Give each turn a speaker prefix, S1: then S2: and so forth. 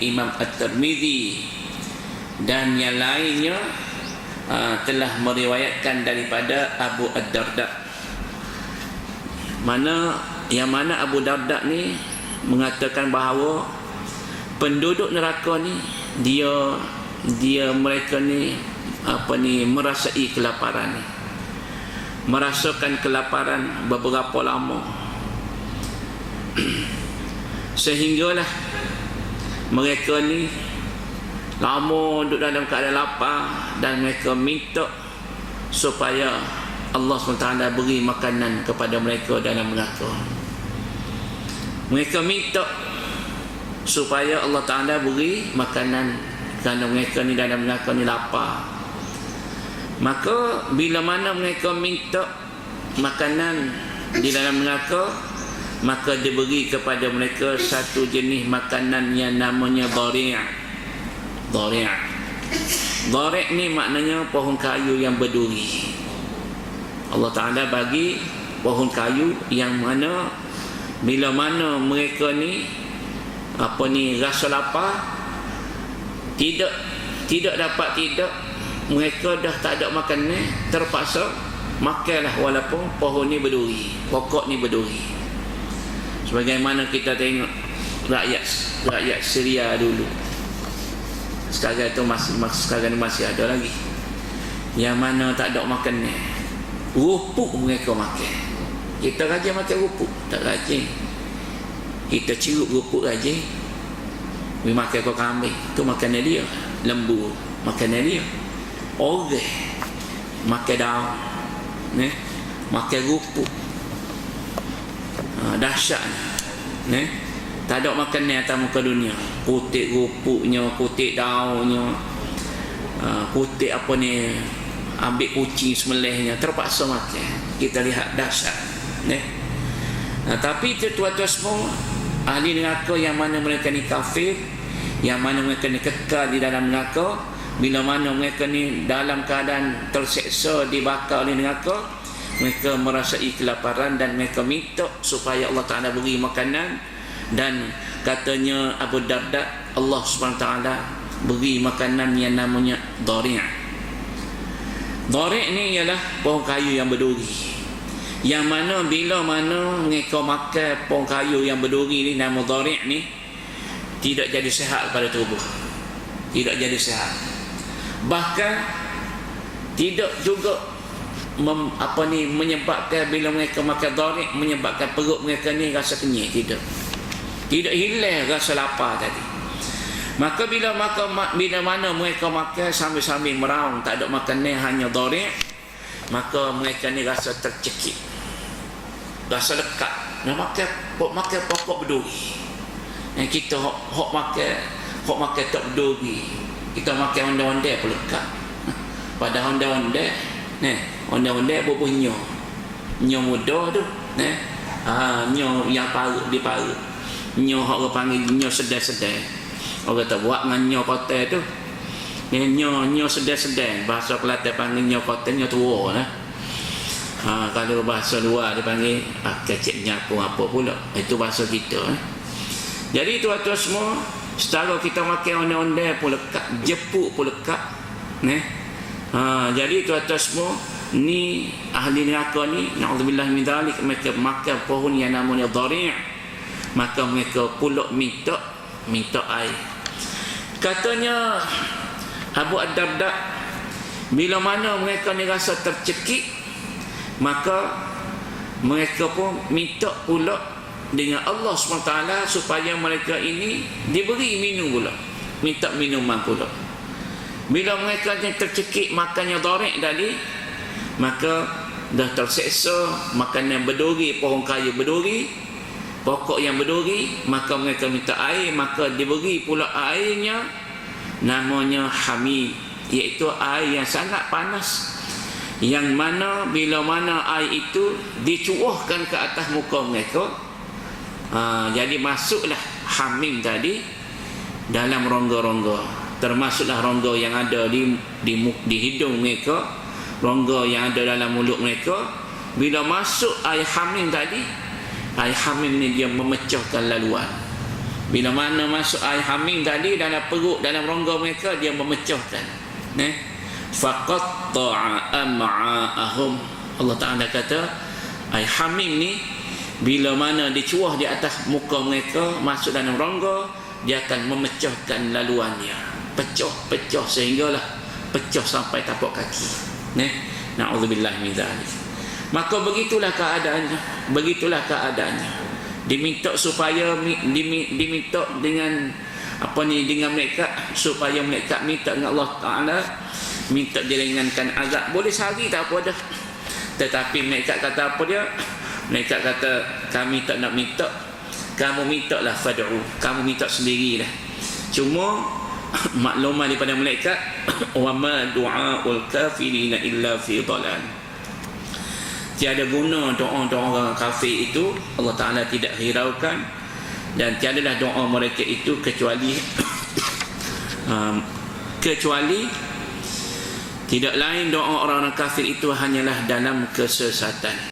S1: Imam At-Tirmidzi dan yang lainnya uh, telah meriwayatkan daripada Abu Ad-Darda. Mana yang mana Abu Darda ni mengatakan bahawa penduduk neraka ni dia dia mereka ni apa ni merasai kelaparan ni. Merasakan kelaparan beberapa lama. Sehinggalah mereka ni lama duduk dalam keadaan lapar dan mereka minta supaya Allah SWT beri makanan kepada mereka dalam neraka. Mereka minta supaya Allah Ta'ala beri makanan kerana mereka ni dalam neraka ni lapar. Maka bila mana mereka minta makanan di dalam neraka maka diberi kepada mereka satu jenis makanan yang namanya dhari' dhari' dhari' ni maknanya pohon kayu yang berduri. Allah Ta'ala bagi pohon kayu yang mana bila mana mereka ni apa ni rasa lapar tidak tidak dapat tidak mereka dah tak ada makan ni terpaksa makanlah walaupun pohon ni berduri pokok ni berduri sebagaimana kita tengok rakyat rakyat Syria dulu. Sekarang itu masih, sekarang masih ada lagi. Yang mana tak ada makan ni. Rupuk mereka makan. Kita rajin makan rupuk? Tak rajin. Kita cirup rupuk rajin. We makan kau kambing. Tu makanan dia. Lembu makanan dia. Orang makan daun. Ne makan rupuk ha, dahsyat. Ni tak ada makan ni atas muka dunia. Kutik rupuknya kutik daunnya. Ha, kutik apa ni? Ambil kucing semelihnya. Terpaksa makan kita lihat dahsyat. Ni ha, tapi tuan-tuan semua ahli neraka yang mana mereka ni kafir yang mana mereka ni kekal di dalam neraka bila mana mereka ni dalam keadaan terseksa dibakar oleh neraka mereka merasai kelaparan dan mereka minta supaya Allah Ta'ala beri makanan. Dan katanya Abu Darda Allah SWT beri makanan yang namanya Dari' Dari' ni ialah pohon kayu yang berduri. Yang mana bila mana mereka makan pohon kayu yang berduri ni nama Dari' ni tidak jadi sehat pada tubuh. Tidak jadi sehat. Bahkan tidak juga mem, apa ni menyebabkan bila mereka makan dharik menyebabkan perut mereka ni rasa kenyang tidak tidak hilang rasa lapar tadi. Maka bila makan bila mana mereka makan sambil-sambil meraung tak ada makan ni hanya dharik maka mereka ni rasa tercekik. Rasa dekat nak makan pok makan pokok berduri. Yang kita hok, hok makan hok makan tak berduri. Kita makan ondeh-ondeh pun lekat. Pada ondeh-ondeh ni Ondek-ondek bubuh nyo. Nyo muda tu. Eh? Ha, nyo yang parut di parut. Nyo orang panggil nyo sedai-sedai. Orang kata buat dengan nyo kote tu. Ni nyo nyo sedai-sedai. Bahasa Kelantan panggil nyo kote nyo tua lah. Ha, kalau bahasa luar dia panggil ah, kecik nyapu apa pula. Itu bahasa kita. Eh? Jadi tuan-tuan semua, setara kita makan ondek-ondek pun lekat, jepuk pun lekat. Eh? Ha, jadi tuan-tuan semua, ni ahli neraka ni naudzubillah min dzalik mereka makan pohon yang namanya dhari' maka mereka pulak minta minta air. Katanya Abu Ad-Darda bila mana mereka ni rasa tercekik maka mereka pun minta pula dengan Allah SWT supaya mereka ini diberi minum pula. Minta minuman pula bila mereka ni tercekik makannya dhari' tadi maka dah terseksa makanan berduri pohon kayu berduri pokok yang berduri maka mereka minta air maka diberi pula airnya namanya hamid iaitu air yang sangat panas yang mana bila mana air itu dicuahkan ke atas muka mereka ha, jadi masuklah hamim tadi dalam rongga-rongga termasuklah rongga yang ada di, di, di hidung mereka rongga yang ada dalam mulut mereka. Bila masuk air hamil tadi air hamil ni dia memecahkan laluan. Bila mana masuk air hamim tadi dalam perut dalam rongga mereka dia memecahkan. Eh faqatta'a am'a'ahum. Allah Taala kata air hamim ni bila mana dicuah di atas muka mereka masuk dalam rongga dia akan memecahkan laluannya pecah-pecah sehinggalah pecah sampai tapak kaki. Eh naudzubillah min zalik. Maka begitulah keadaannya begitulah keadaannya. Diminta supaya diminta dengan apa ni dengan mereka supaya mereka minta dengan Allah Taala minta diringankan azab. Boleh sehari tak apa dah. Tetapi mereka kata apa dia? Mereka kata kami tak nak minta. Kamu minta lah fad'u. Kamu minta sendirilah. Cuma maklumat daripada mereka wa ma du'aul kafirina illa fi dhalal tiada guna doa-doa orang kafir itu Allah Ta'ala tidak hiraukan. Dan tiadalah doa mereka itu kecuali um, kecuali tidak lain doa orang-orang kafir itu hanyalah dalam kesesatan